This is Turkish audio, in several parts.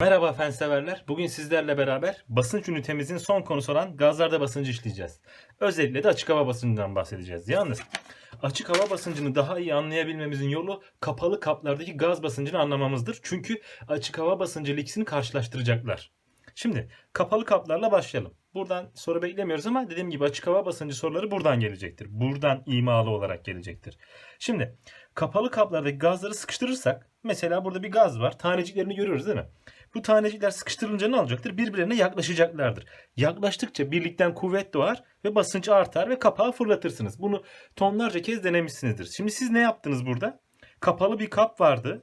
Merhaba fen severler. Bugün sizlerle beraber basınç ünitemizin son konusu olan gazlarda basıncı işleyeceğiz. Özellikle de açık hava basıncından bahsedeceğiz. Yalnız açık hava basıncını daha iyi anlayabilmemizin yolu kapalı kaplardaki gaz basıncını anlamamızdır. Çünkü açık hava basıncı ikisini karşılaştıracaklar. Şimdi kapalı kaplarla başlayalım. Buradan soru beklemiyoruz ama dediğim gibi açık hava basıncı soruları buradan gelecektir. Buradan imalı olarak gelecektir. Şimdi kapalı kaplardaki gazları sıkıştırırsak mesela burada bir gaz var. Taneciklerini görüyoruz değil mi? Bu tanecikler sıkıştırılınca ne olacaktır? Birbirlerine yaklaşacaklardır. Yaklaştıkça birlikten kuvvet doğar ve basınç artar ve kapağı fırlatırsınız. Bunu tonlarca kez denemişsinizdir. Şimdi siz ne yaptınız burada? Kapalı bir kap vardı.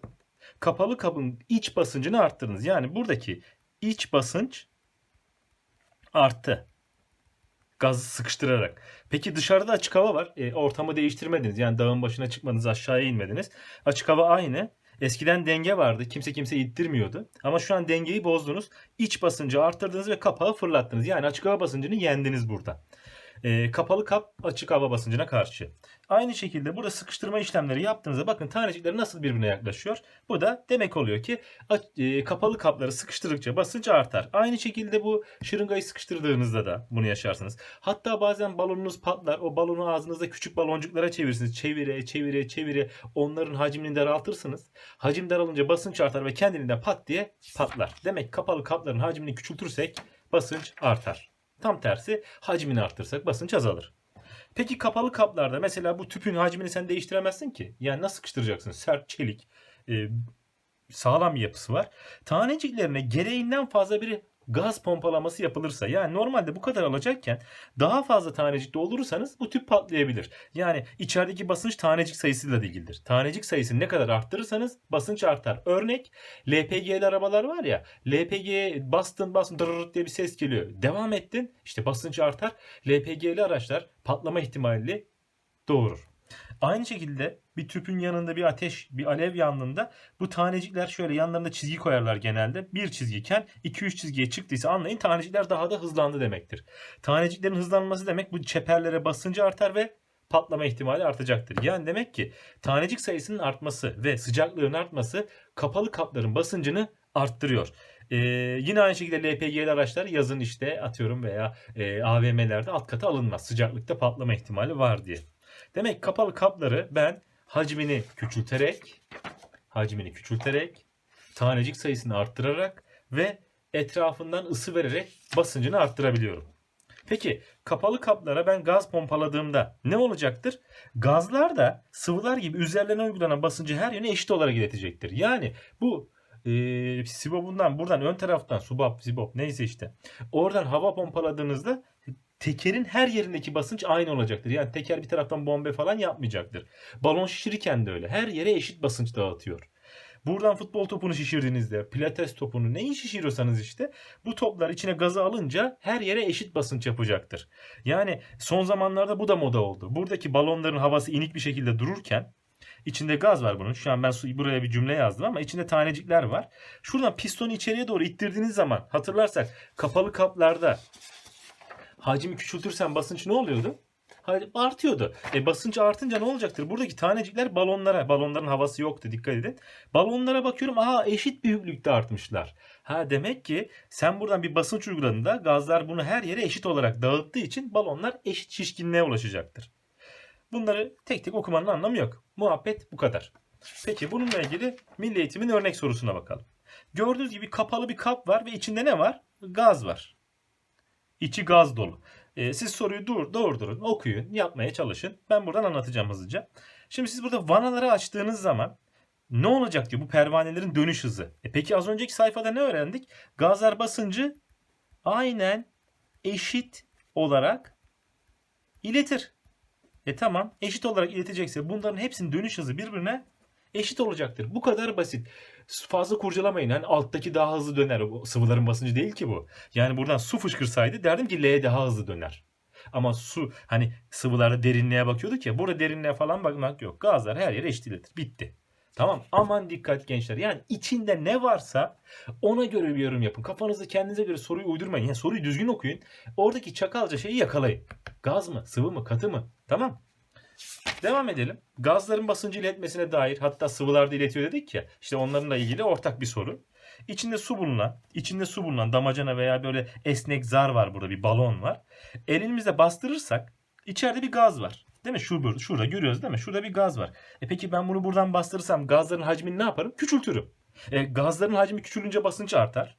Kapalı kabın iç basıncını arttırdınız. Yani buradaki iç basınç arttı. Gazı sıkıştırarak. Peki dışarıda açık hava var. E, ortamı değiştirmediniz. Yani dağın başına çıkmadınız, aşağıya inmediniz. Açık hava aynı. Eskiden denge vardı. Kimse kimse ittirmiyordu. Ama şu an dengeyi bozdunuz. İç basıncı arttırdınız ve kapağı fırlattınız. Yani açık hava basıncını yendiniz burada. E, kapalı kap açık hava basıncına karşı. Aynı şekilde burada sıkıştırma işlemleri yaptığınızda bakın tanecikler nasıl birbirine yaklaşıyor. Bu da demek oluyor ki e, kapalı kapları sıkıştırdıkça basınç artar. Aynı şekilde bu şırıngayı sıkıştırdığınızda da bunu yaşarsınız. Hatta bazen balonunuz patlar. O balonu ağzınızda küçük baloncuklara çevirirsiniz. Çevire, çevire, çevire. Onların hacmini daraltırsınız. Hacim daralınca basınç artar ve kendiliğinden pat diye patlar. Demek kapalı kapların hacmini küçültürsek basınç artar. Tam tersi hacmini arttırsak basınç azalır. Peki kapalı kaplarda mesela bu tüpün hacmini sen değiştiremezsin ki. Yani nasıl sıkıştıracaksın? Sert, çelik, e, sağlam bir yapısı var. Taneciklerine gereğinden fazla bir gaz pompalaması yapılırsa yani normalde bu kadar alacakken daha fazla tanecik doldurursanız bu tüp patlayabilir. Yani içerideki basınç tanecik sayısıyla da ilgilidir. Tanecik sayısını ne kadar arttırırsanız basınç artar. Örnek LPG'li arabalar var ya LPG'ye bastın bastın dırırırt diye bir ses geliyor. Devam ettin işte basınç artar. LPG'li araçlar patlama ihtimali doğurur. Aynı şekilde bir tüpün yanında bir ateş, bir alev yandığında bu tanecikler şöyle yanlarında çizgi koyarlar genelde. Bir çizgiyken 2-3 çizgiye çıktıysa anlayın tanecikler daha da hızlandı demektir. Taneciklerin hızlanması demek bu çeperlere basıncı artar ve patlama ihtimali artacaktır. Yani demek ki tanecik sayısının artması ve sıcaklığın artması kapalı kapların basıncını arttırıyor. Ee, yine aynı şekilde LPG'li araçlar yazın işte atıyorum veya e, AVM'lerde alt kata alınmaz. Sıcaklıkta patlama ihtimali var diye. Demek kapalı kapları ben hacmini küçülterek hacmini küçülterek tanecik sayısını arttırarak ve etrafından ısı vererek basıncını arttırabiliyorum. Peki kapalı kaplara ben gaz pompaladığımda ne olacaktır? Gazlar da sıvılar gibi üzerlerine uygulanan basıncı her yöne eşit olarak iletecektir. Yani bu e, sibobundan buradan ön taraftan subap sibop neyse işte oradan hava pompaladığınızda tekerin her yerindeki basınç aynı olacaktır. Yani teker bir taraftan bombe falan yapmayacaktır. Balon şişirirken de öyle. Her yere eşit basınç dağıtıyor. Buradan futbol topunu şişirdiğinizde, pilates topunu neyi şişiriyorsanız işte bu toplar içine gazı alınca her yere eşit basınç yapacaktır. Yani son zamanlarda bu da moda oldu. Buradaki balonların havası inik bir şekilde dururken içinde gaz var bunun. Şu an ben buraya bir cümle yazdım ama içinde tanecikler var. Şuradan pistonu içeriye doğru ittirdiğiniz zaman hatırlarsak kapalı kaplarda hacmi küçültürsen basınç ne oluyordu? Artıyordu. E basınç artınca ne olacaktır? Buradaki tanecikler balonlara, balonların havası yoktu dikkat edin. Balonlara bakıyorum aha eşit büyüklükte artmışlar. Ha demek ki sen buradan bir basınç uyguladığında gazlar bunu her yere eşit olarak dağıttığı için balonlar eşit şişkinliğe ulaşacaktır. Bunları tek tek okumanın anlamı yok. Muhabbet bu kadar. Peki bununla ilgili milli eğitimin örnek sorusuna bakalım. Gördüğünüz gibi kapalı bir kap var ve içinde ne var? Gaz var. İçi gaz dolu. E, siz soruyu dur, doğurdurun, okuyun, yapmaya çalışın. Ben buradan anlatacağım hızlıca. Şimdi siz burada vanaları açtığınız zaman ne olacak diyor bu pervanelerin dönüş hızı. E peki az önceki sayfada ne öğrendik? Gazlar basıncı aynen eşit olarak iletir. E tamam eşit olarak iletecekse bunların hepsinin dönüş hızı birbirine eşit olacaktır. Bu kadar basit. Fazla kurcalamayın. Hani alttaki daha hızlı döner. O sıvıların basıncı değil ki bu. Yani buradan su fışkırsaydı derdim ki L daha hızlı döner. Ama su hani sıvılarda derinliğe bakıyorduk ya. Burada derinliğe falan bakmak yok. Gazlar her yere eşit iletir. Bitti. Tamam aman dikkat gençler. Yani içinde ne varsa ona göre bir yorum yapın. Kafanızda kendinize göre soruyu uydurmayın. Yani soruyu düzgün okuyun. Oradaki çakalca şeyi yakalayın. Gaz mı? Sıvı mı? Katı mı? Tamam. Devam edelim. Gazların basıncı iletmesine dair hatta sıvılarda iletiyor dedik ya. İşte onlarla ilgili ortak bir soru. İçinde su bulunan, içinde su bulunan damacana veya böyle esnek zar var burada bir balon var. Elimizle bastırırsak içeride bir gaz var. Değil mi? Şurada, şurada görüyoruz değil mi? Şurada bir gaz var. E peki ben bunu buradan bastırırsam gazların hacmini ne yaparım? Küçültürüm. E, gazların hacmi küçülünce basınç artar.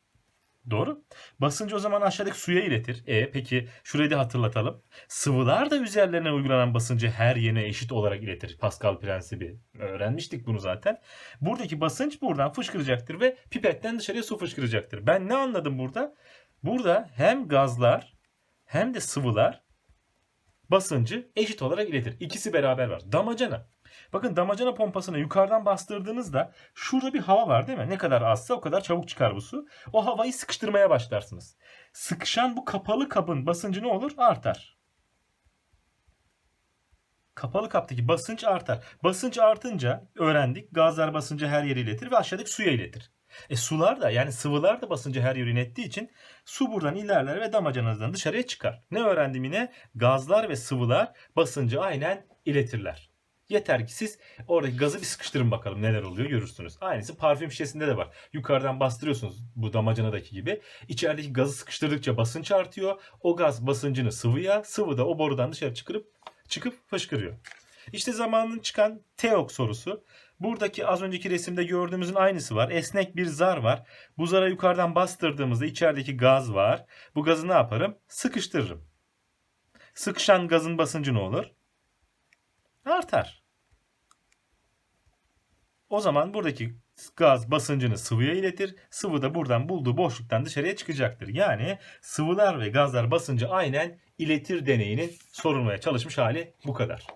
Doğru. Basıncı o zaman aşağıdaki suya iletir. E peki şurayı da hatırlatalım. Sıvılar da üzerlerine uygulanan basıncı her yerine eşit olarak iletir. Pascal prensibi. Öğrenmiştik bunu zaten. Buradaki basınç buradan fışkıracaktır ve pipetten dışarıya su fışkıracaktır. Ben ne anladım burada? Burada hem gazlar hem de sıvılar basıncı eşit olarak iletir. İkisi beraber var. Damacana. Bakın damacana pompasını yukarıdan bastırdığınızda şurada bir hava var değil mi? Ne kadar azsa o kadar çabuk çıkar bu su. O havayı sıkıştırmaya başlarsınız. Sıkışan bu kapalı kabın basıncı ne olur? Artar. Kapalı kaptaki basınç artar. Basınç artınca öğrendik gazlar basıncı her yere iletir ve aşağıdaki suya iletir. E sular da yani sıvılar da basıncı her yere ilettiği için su buradan ilerler ve damacanızdan dışarıya çıkar. Ne öğrendim yine? Gazlar ve sıvılar basıncı aynen iletirler. Yeter ki siz oradaki gazı bir sıkıştırın bakalım neler oluyor görürsünüz. Aynısı parfüm şişesinde de var. Yukarıdan bastırıyorsunuz bu damacanadaki gibi. İçerideki gazı sıkıştırdıkça basınç artıyor. O gaz basıncını sıvıya, sıvı da o borudan dışarı çıkıp çıkıp fışkırıyor. İşte zamanın çıkan TEOK sorusu. Buradaki az önceki resimde gördüğümüzün aynısı var. Esnek bir zar var. Bu zara yukarıdan bastırdığımızda içerideki gaz var. Bu gazı ne yaparım? Sıkıştırırım. Sıkışan gazın basıncı ne olur? Artar. O zaman buradaki gaz basıncını sıvıya iletir. Sıvı da buradan bulduğu boşluktan dışarıya çıkacaktır. Yani sıvılar ve gazlar basıncı aynen iletir deneyinin sorulmaya çalışmış hali bu kadar.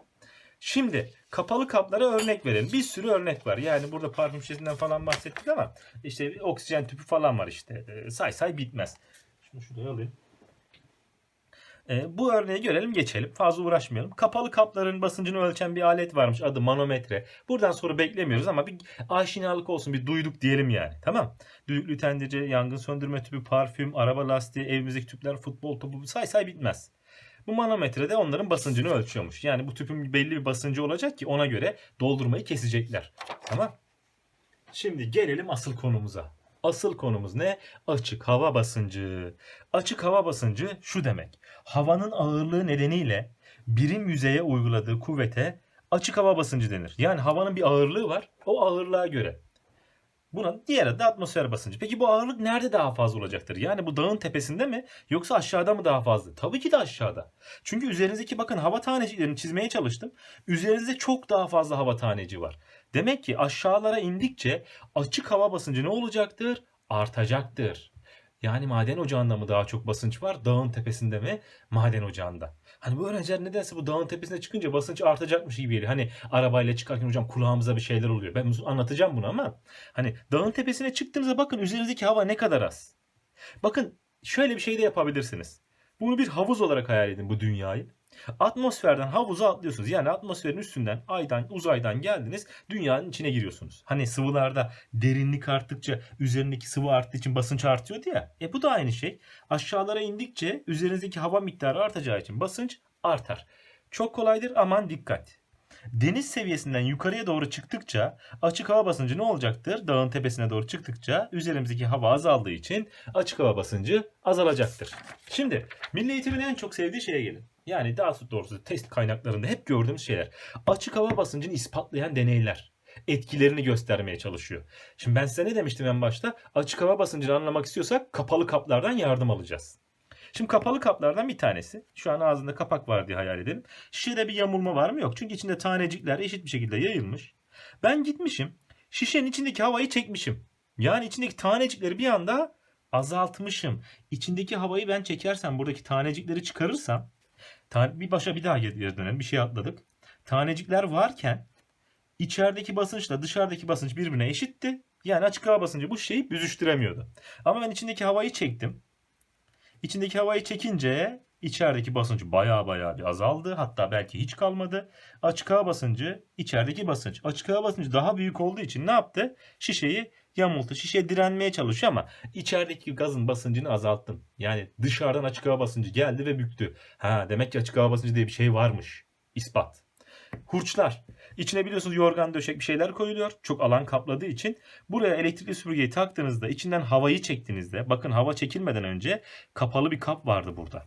Şimdi kapalı kaplara örnek verelim. Bir sürü örnek var. Yani burada parfüm şişesinden falan bahsettik ama işte oksijen tüpü falan var işte. Ee, say say bitmez. Şunu şuraya alayım. Ee, bu örneği görelim geçelim. Fazla uğraşmayalım. Kapalı kapların basıncını ölçen bir alet varmış. Adı manometre. Buradan soru beklemiyoruz ama bir aşinalık olsun. Bir duyduk diyelim yani. Tamam. Düdüklü tencere, yangın söndürme tüpü, parfüm, araba lastiği, evimizdeki tüpler, futbol topu say say bitmez. Bu manometrede onların basıncını ölçüyormuş. Yani bu tüpün belli bir basıncı olacak ki ona göre doldurmayı kesecekler. Tamam. Şimdi gelelim asıl konumuza. Asıl konumuz ne? Açık hava basıncı. Açık hava basıncı şu demek. Havanın ağırlığı nedeniyle birim yüzeye uyguladığı kuvvete açık hava basıncı denir. Yani havanın bir ağırlığı var. O ağırlığa göre. Buna diğer adı atmosfer basıncı. Peki bu ağırlık nerede daha fazla olacaktır? Yani bu dağın tepesinde mi yoksa aşağıda mı daha fazla? Tabii ki de aşağıda. Çünkü üzerinizdeki bakın hava taneciklerini çizmeye çalıştım. Üzerinizde çok daha fazla hava taneci var. Demek ki aşağılara indikçe açık hava basıncı ne olacaktır? Artacaktır. Yani maden ocağında mı daha çok basınç var? Dağın tepesinde mi? Maden ocağında. Hani bu öğrenciler nedense bu dağın tepesine çıkınca basınç artacakmış gibi geliyor. Hani arabayla çıkarken hocam kulağımıza bir şeyler oluyor. Ben anlatacağım bunu ama hani dağın tepesine çıktığınızda bakın üzerinizdeki hava ne kadar az. Bakın şöyle bir şey de yapabilirsiniz. Bunu bir havuz olarak hayal edin bu dünyayı. Atmosferden havuza atlıyorsunuz. Yani atmosferin üstünden, aydan, uzaydan geldiniz. Dünyanın içine giriyorsunuz. Hani sıvılarda derinlik arttıkça üzerindeki sıvı arttığı için basınç artıyordu ya. E bu da aynı şey. Aşağılara indikçe üzerinizdeki hava miktarı artacağı için basınç artar. Çok kolaydır aman dikkat. Deniz seviyesinden yukarıya doğru çıktıkça açık hava basıncı ne olacaktır? Dağın tepesine doğru çıktıkça üzerimizdeki hava azaldığı için açık hava basıncı azalacaktır. Şimdi milli eğitimin en çok sevdiği şeye gelin. Yani daha doğrusu test kaynaklarında hep gördüğümüz şeyler. Açık hava basıncını ispatlayan deneyler. Etkilerini göstermeye çalışıyor. Şimdi ben size ne demiştim en başta? Açık hava basıncını anlamak istiyorsak kapalı kaplardan yardım alacağız. Şimdi kapalı kaplardan bir tanesi. Şu an ağzında kapak var diye hayal edelim. Şişede bir yamulma var mı? Yok. Çünkü içinde tanecikler eşit bir şekilde yayılmış. Ben gitmişim. Şişenin içindeki havayı çekmişim. Yani içindeki tanecikleri bir anda azaltmışım. İçindeki havayı ben çekersem buradaki tanecikleri çıkarırsam bir başa bir daha geri dönelim. Bir şey atladık. Tanecikler varken içerideki basınçla dışarıdaki basınç birbirine eşitti. Yani açık hava basıncı bu şeyi büzüştüremiyordu. Ama ben içindeki havayı çektim. İçindeki havayı çekince içerideki basınç baya baya bir azaldı. Hatta belki hiç kalmadı. Açık hava basıncı içerideki basınç. Açık hava basıncı daha büyük olduğu için ne yaptı? Şişeyi yamultu. Şişe direnmeye çalışıyor ama içerideki gazın basıncını azalttım. Yani dışarıdan açık hava basıncı geldi ve büktü. Ha demek ki açık hava basıncı diye bir şey varmış. İspat. Hurçlar. İçine biliyorsunuz yorgan döşek bir şeyler koyuluyor. Çok alan kapladığı için. Buraya elektrikli süpürgeyi taktığınızda içinden havayı çektiğinizde bakın hava çekilmeden önce kapalı bir kap vardı burada.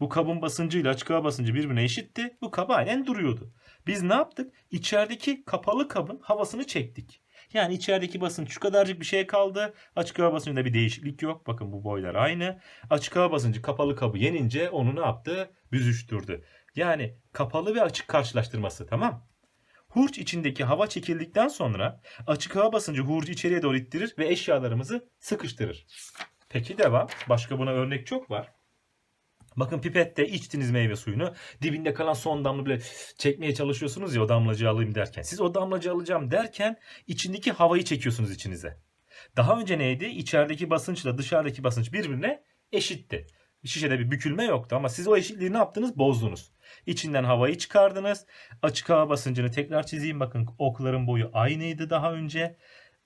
Bu kabın basıncıyla açık hava basıncı birbirine eşitti. Bu kap aynen duruyordu. Biz ne yaptık? İçerideki kapalı kabın havasını çektik. Yani içerideki basınç şu kadarcık bir şey kaldı. Açık hava basıncında bir değişiklik yok. Bakın bu boylar aynı. Açık hava basıncı kapalı kabı yenince onu ne yaptı? Büzüştürdü. Yani kapalı ve açık karşılaştırması tamam. Hurç içindeki hava çekildikten sonra açık hava basıncı hurcu içeriye doğru ittirir ve eşyalarımızı sıkıştırır. Peki devam. Başka buna örnek çok var. Bakın pipette içtiniz meyve suyunu. Dibinde kalan son damla bile çekmeye çalışıyorsunuz ya o damlacığı alayım derken. Siz o damlacığı alacağım derken içindeki havayı çekiyorsunuz içinize. Daha önce neydi? İçerideki basınçla dışarıdaki basınç birbirine eşitti. Şişede bir bükülme yoktu ama siz o eşitliği ne yaptınız? Bozdunuz. İçinden havayı çıkardınız. Açık hava basıncını tekrar çizeyim. Bakın okların boyu aynıydı daha önce.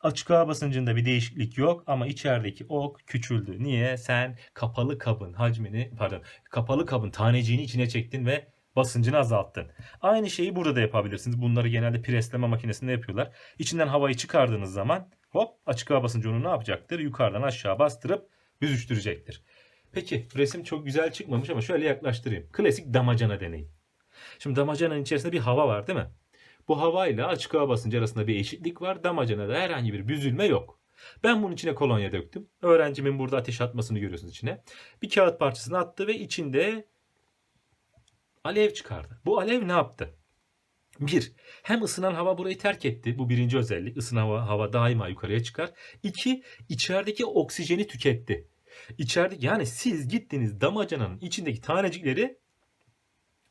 Açık hava basıncında bir değişiklik yok ama içerideki ok küçüldü. Niye? Sen kapalı kabın hacmini pardon kapalı kabın taneciğini içine çektin ve basıncını azalttın. Aynı şeyi burada da yapabilirsiniz. Bunları genelde presleme makinesinde yapıyorlar. İçinden havayı çıkardığınız zaman hop açık hava basıncı onu ne yapacaktır? Yukarıdan aşağı bastırıp büzüştürecektir. Peki resim çok güzel çıkmamış ama şöyle yaklaştırayım. Klasik damacana deneyi. Şimdi damacananın içerisinde bir hava var değil mi? Bu havayla açık hava basıncı arasında bir eşitlik var. Damacanada herhangi bir büzülme yok. Ben bunun içine kolonya döktüm. Öğrencimin burada ateş atmasını görüyorsunuz içine. Bir kağıt parçasını attı ve içinde alev çıkardı. Bu alev ne yaptı? Bir, hem ısınan hava burayı terk etti. Bu birinci özellik. Isınan hava, hava daima yukarıya çıkar. İki, içerideki oksijeni tüketti. İçeride yani siz gittiniz damacananın içindeki tanecikleri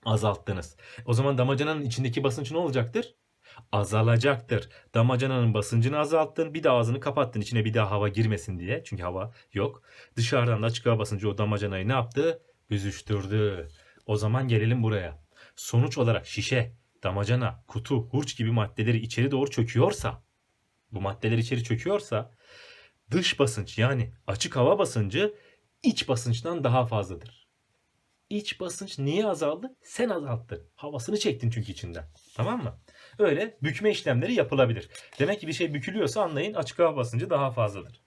azalttınız. O zaman damacananın içindeki basınç ne olacaktır? Azalacaktır. Damacananın basıncını azalttın. Bir de ağzını kapattın içine bir daha hava girmesin diye. Çünkü hava yok. Dışarıdan da açık hava basıncı o damacanayı ne yaptı? Büzüştürdü. O zaman gelelim buraya. Sonuç olarak şişe, damacana, kutu, hurç gibi maddeleri içeri doğru çöküyorsa, bu maddeler içeri çöküyorsa dış basınç yani açık hava basıncı iç basınçtan daha fazladır. İç basınç niye azaldı? Sen azalttın. Havasını çektin çünkü içinden. Tamam mı? Öyle bükme işlemleri yapılabilir. Demek ki bir şey bükülüyorsa anlayın açık hava basıncı daha fazladır.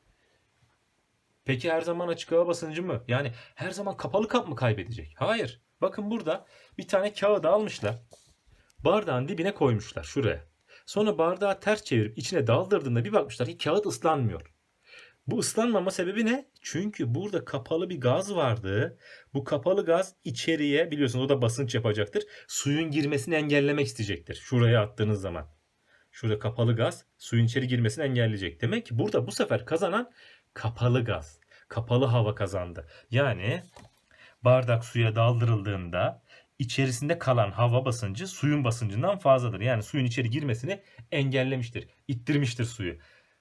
Peki her zaman açık hava basıncı mı? Yani her zaman kapalı kap mı kaybedecek? Hayır. Bakın burada bir tane kağıdı almışlar. Bardağın dibine koymuşlar şuraya. Sonra bardağı ters çevirip içine daldırdığında bir bakmışlar ki kağıt ıslanmıyor. Bu ıslanmama sebebi ne? Çünkü burada kapalı bir gaz vardı. Bu kapalı gaz içeriye biliyorsunuz o da basınç yapacaktır. Suyun girmesini engellemek isteyecektir. Şuraya attığınız zaman. Şurada kapalı gaz suyun içeri girmesini engelleyecek. Demek ki burada bu sefer kazanan kapalı gaz. Kapalı hava kazandı. Yani bardak suya daldırıldığında içerisinde kalan hava basıncı suyun basıncından fazladır. Yani suyun içeri girmesini engellemiştir. ittirmiştir suyu.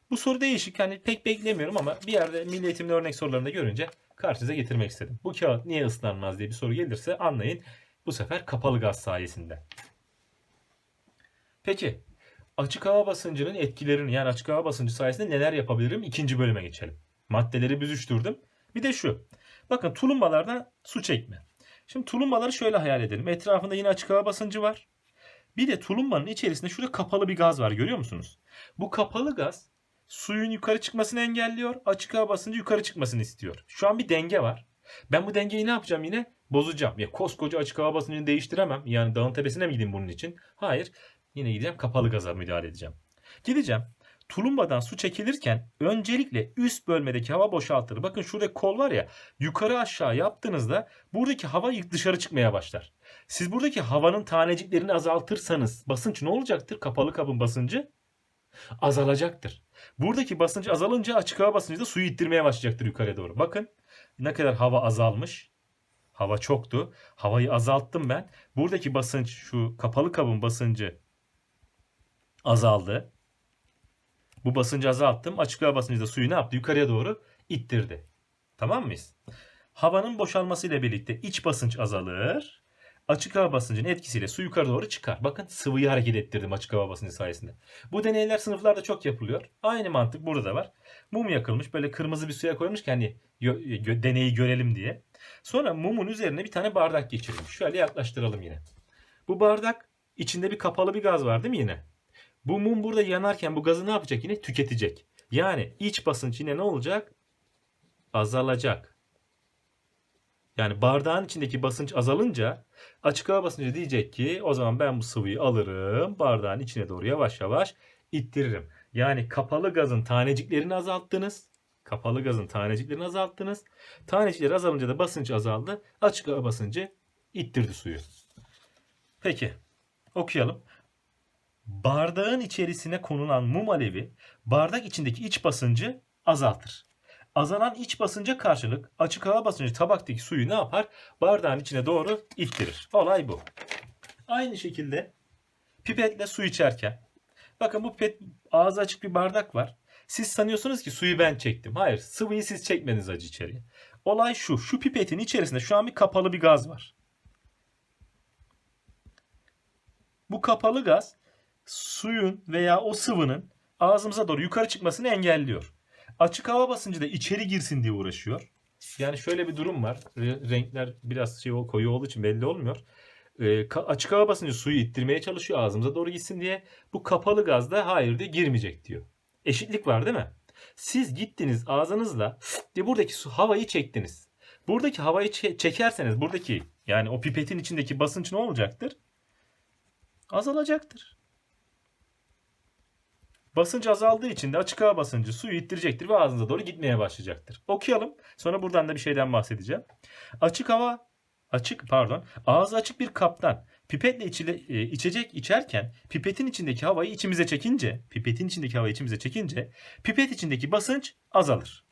Bu soru değişik. Hani pek beklemiyorum ama bir yerde milli eğitimde örnek sorularında görünce karşınıza getirmek istedim. Bu kağıt niye ıslanmaz diye bir soru gelirse anlayın. Bu sefer kapalı gaz sayesinde. Peki açık hava basıncının etkilerini yani açık hava basıncı sayesinde neler yapabilirim? İkinci bölüme geçelim. Maddeleri büzüştürdüm. Bir de şu. Bakın tulumbalardan su çekme. Şimdi tulumbaları şöyle hayal edelim. Etrafında yine açık hava basıncı var. Bir de tulumbanın içerisinde şurada kapalı bir gaz var görüyor musunuz? Bu kapalı gaz suyun yukarı çıkmasını engelliyor. Açık hava basıncı yukarı çıkmasını istiyor. Şu an bir denge var. Ben bu dengeyi ne yapacağım yine? Bozacağım. Ya koskoca açık hava basıncını değiştiremem. Yani dağın tepesine mi gideyim bunun için? Hayır. Yine gideceğim kapalı gaza müdahale edeceğim. Gideceğim. Tulumbadan su çekilirken öncelikle üst bölmedeki hava boşaltılır. Bakın şurada kol var ya yukarı aşağı yaptığınızda buradaki hava dışarı çıkmaya başlar. Siz buradaki havanın taneciklerini azaltırsanız basınç ne olacaktır? Kapalı kabın basıncı azalacaktır. Buradaki basınç azalınca açık hava basıncı da suyu ittirmeye başlayacaktır yukarıya doğru. Bakın ne kadar hava azalmış. Hava çoktu. Havayı azalttım ben. Buradaki basınç şu kapalı kabın basıncı azaldı. Bu basıncı azalttım. Açık hava basıncı da suyu ne yaptı? Yukarıya doğru ittirdi. Tamam mıyız? Havanın boşalmasıyla birlikte iç basınç azalır. Açık hava basıncının etkisiyle su yukarı doğru çıkar. Bakın sıvıyı hareket ettirdim açık hava basıncı sayesinde. Bu deneyler sınıflarda çok yapılıyor. Aynı mantık burada da var. Mum yakılmış böyle kırmızı bir suya koymuş ki hani gö- gö- deneyi görelim diye. Sonra mumun üzerine bir tane bardak geçirilmiş. Şöyle yaklaştıralım yine. Bu bardak İçinde bir kapalı bir gaz var değil mi yine? Bu mum burada yanarken bu gazı ne yapacak yine? Tüketecek. Yani iç basınç yine ne olacak? Azalacak. Yani bardağın içindeki basınç azalınca açık hava basıncı diyecek ki o zaman ben bu sıvıyı alırım bardağın içine doğru yavaş yavaş ittiririm. Yani kapalı gazın taneciklerini azalttınız. Kapalı gazın taneciklerini azalttınız. Tanecikleri azalınca da basınç azaldı. Açık hava basıncı ittirdi suyu. Peki okuyalım. Bardağın içerisine konulan mum alevi bardak içindeki iç basıncı azaltır. Azalan iç basınca karşılık açık hava basıncı tabaktaki suyu ne yapar? Bardağın içine doğru ittirir. Olay bu. Aynı şekilde pipetle su içerken bakın bu pipet ağzı açık bir bardak var. Siz sanıyorsunuz ki suyu ben çektim. Hayır sıvıyı siz çekmediniz acı içeriye. Olay şu. Şu pipetin içerisinde şu an bir kapalı bir gaz var. Bu kapalı gaz suyun veya o sıvının ağzımıza doğru yukarı çıkmasını engelliyor. Açık hava basıncı da içeri girsin diye uğraşıyor. Yani şöyle bir durum var. Re- Renkler biraz şey koyu olduğu için belli olmuyor. Ka- açık hava basıncı suyu ittirmeye çalışıyor ağzımıza doğru gitsin diye. Bu kapalı gaz da hayır diye girmeyecek diyor. Eşitlik var değil mi? Siz gittiniz ağzınızla diye buradaki su havayı çektiniz. Buradaki havayı çe- çekerseniz buradaki yani o pipetin içindeki basınç ne olacaktır? Azalacaktır. Basınç azaldığı için de açık hava basıncı suyu ittirecektir ve ağzınıza doğru gitmeye başlayacaktır. Okuyalım. Sonra buradan da bir şeyden bahsedeceğim. Açık hava açık pardon ağzı açık bir kaptan pipetle içile, e, içecek içerken pipetin içindeki havayı içimize çekince pipetin içindeki havayı içimize çekince pipet içindeki basınç azalır.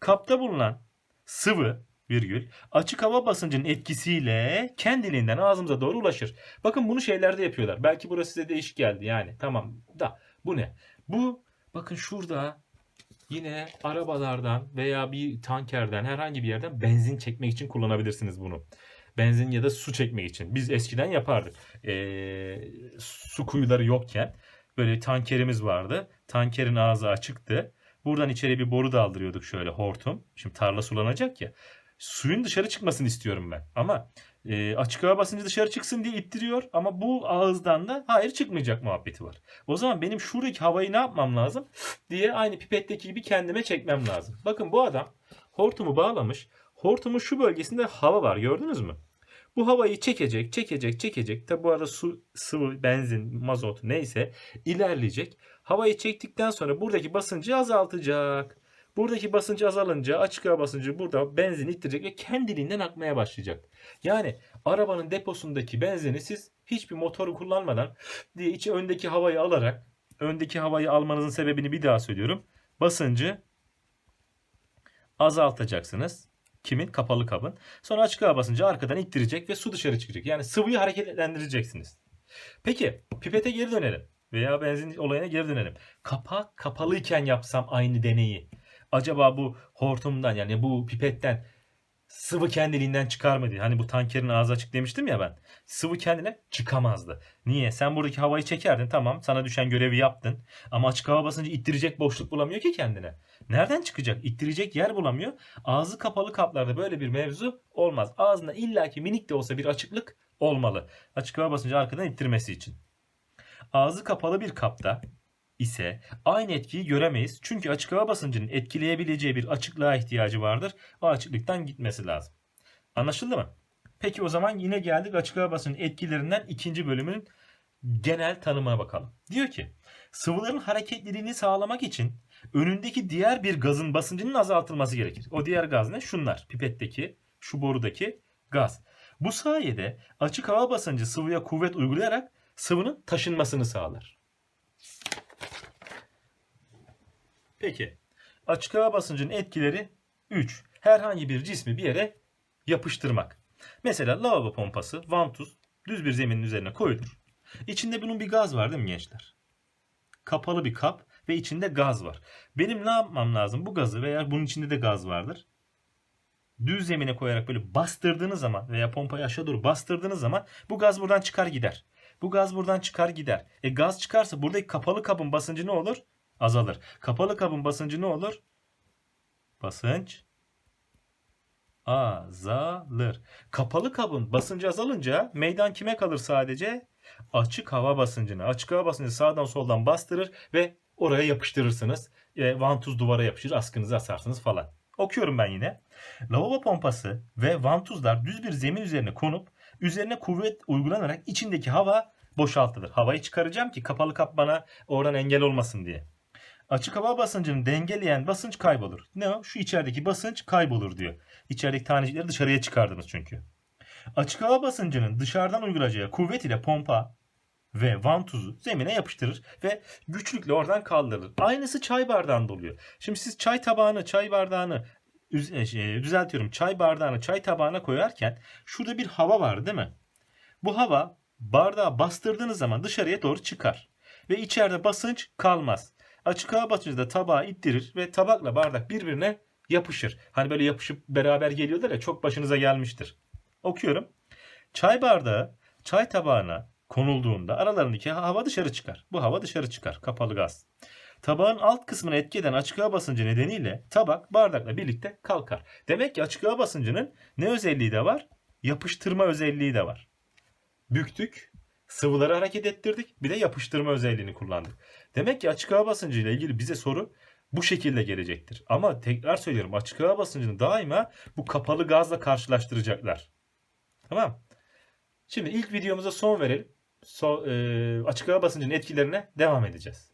Kapta bulunan sıvı virgül açık hava basıncının etkisiyle kendiliğinden ağzımıza doğru ulaşır. Bakın bunu şeylerde yapıyorlar. Belki burası size değişik geldi yani. Tamam da bu ne? Bu bakın şurada yine arabalardan veya bir tankerden herhangi bir yerden benzin çekmek için kullanabilirsiniz bunu. Benzin ya da su çekmek için. Biz eskiden yapardık. Ee, su kuyuları yokken böyle tankerimiz vardı. Tankerin ağzı açıktı. Buradan içeri bir boru daldırıyorduk şöyle hortum. Şimdi tarla sulanacak ya. Suyun dışarı çıkmasını istiyorum ben. Ama e, açık hava basıncı dışarı çıksın diye ittiriyor. Ama bu ağızdan da hayır çıkmayacak muhabbeti var. O zaman benim şuradaki havayı ne yapmam lazım? diye aynı pipetteki gibi kendime çekmem lazım. Bakın bu adam hortumu bağlamış. Hortumun şu bölgesinde hava var gördünüz mü? Bu havayı çekecek, çekecek, çekecek. Tabi bu arada su, sıvı, benzin, mazot neyse ilerleyecek. Havayı çektikten sonra buradaki basıncı azaltacak. Buradaki basınç azalınca açık hava basıncı burada benzin ittirecek ve kendiliğinden akmaya başlayacak. Yani arabanın deposundaki benzini siz hiçbir motoru kullanmadan diye içi öndeki havayı alarak öndeki havayı almanızın sebebini bir daha söylüyorum. Basıncı azaltacaksınız. Kimin? Kapalı kabın. Sonra açık hava basıncı arkadan ittirecek ve su dışarı çıkacak. Yani sıvıyı hareketlendireceksiniz. Peki pipete geri dönelim. Veya benzin olayına geri dönelim. Kapak kapalıyken yapsam aynı deneyi. Acaba bu hortumdan yani bu pipetten sıvı kendiliğinden çıkar mı diye. Hani bu tankerin ağzı açık demiştim ya ben. Sıvı kendine çıkamazdı. Niye? Sen buradaki havayı çekerdin tamam sana düşen görevi yaptın. Ama açık hava basıncı ittirecek boşluk bulamıyor ki kendine. Nereden çıkacak? İttirecek yer bulamıyor. Ağzı kapalı kaplarda böyle bir mevzu olmaz. Ağzında illaki minik de olsa bir açıklık olmalı. Açık hava basıncı arkadan ittirmesi için. Ağzı kapalı bir kapta ise aynı etkiyi göremeyiz. Çünkü açık hava basıncının etkileyebileceği bir açıklığa ihtiyacı vardır. O açıklıktan gitmesi lazım. Anlaşıldı mı? Peki o zaman yine geldik açık hava basıncının etkilerinden ikinci bölümünün genel tanımına bakalım. Diyor ki sıvıların hareketliliğini sağlamak için önündeki diğer bir gazın basıncının azaltılması gerekir. O diğer gaz ne? Şunlar. Pipetteki, şu borudaki gaz. Bu sayede açık hava basıncı sıvıya kuvvet uygulayarak sıvının taşınmasını sağlar. Peki. Açık hava basıncının etkileri 3. Herhangi bir cismi bir yere yapıştırmak. Mesela lavabo pompası, vantuz düz bir zeminin üzerine koyulur. İçinde bunun bir gaz var değil mi gençler? Kapalı bir kap ve içinde gaz var. Benim ne yapmam lazım? Bu gazı veya bunun içinde de gaz vardır. Düz zemine koyarak böyle bastırdığınız zaman veya pompayı aşağı doğru bastırdığınız zaman bu gaz buradan çıkar gider. Bu gaz buradan çıkar gider. E gaz çıkarsa buradaki kapalı kabın basıncı ne olur? Azalır. Kapalı kabın basıncı ne olur? Basınç azalır. Kapalı kabın basıncı azalınca meydan kime kalır sadece? açık hava basıncını, açık hava basıncını sağdan soldan bastırır ve oraya yapıştırırsınız. E, vantuz duvara yapışır, askınızı asarsınız falan. Okuyorum ben yine. Lavabo pompası ve vantuzlar düz bir zemin üzerine konup üzerine kuvvet uygulanarak içindeki hava boşaltılır. Havayı çıkaracağım ki kapalı kap bana oradan engel olmasın diye. Açık hava basıncını dengeleyen basınç kaybolur. Ne o? Şu içerideki basınç kaybolur diyor. İçerideki tanecikleri dışarıya çıkardınız çünkü. Açık hava basıncının dışarıdan uygulayacağı kuvvet ile pompa ve vantuzu zemine yapıştırır ve güçlükle oradan kaldırır. Aynısı çay bardağında oluyor. Şimdi siz çay tabağını, çay bardağını e, şey, düzeltiyorum. Çay bardağını çay tabağına koyarken şurada bir hava var değil mi? Bu hava bardağı bastırdığınız zaman dışarıya doğru çıkar. Ve içeride basınç kalmaz. Açık hava basıncı da tabağı ittirir ve tabakla bardak birbirine yapışır. Hani böyle yapışıp beraber geliyorlar ya çok başınıza gelmiştir. Okuyorum. Çay bardağı çay tabağına konulduğunda aralarındaki hava dışarı çıkar. Bu hava dışarı çıkar. Kapalı gaz. Tabağın alt kısmına etki eden açık hava basıncı nedeniyle tabak bardakla birlikte kalkar. Demek ki açık hava basıncının ne özelliği de var? Yapıştırma özelliği de var. Büktük, sıvıları hareket ettirdik, bir de yapıştırma özelliğini kullandık. Demek ki açık hava basıncı ile ilgili bize soru bu şekilde gelecektir. Ama tekrar söylüyorum açık hava basıncını daima bu kapalı gazla karşılaştıracaklar. Tamam. Şimdi ilk videomuza son verelim. So, e, açık hava basıncının etkilerine devam edeceğiz.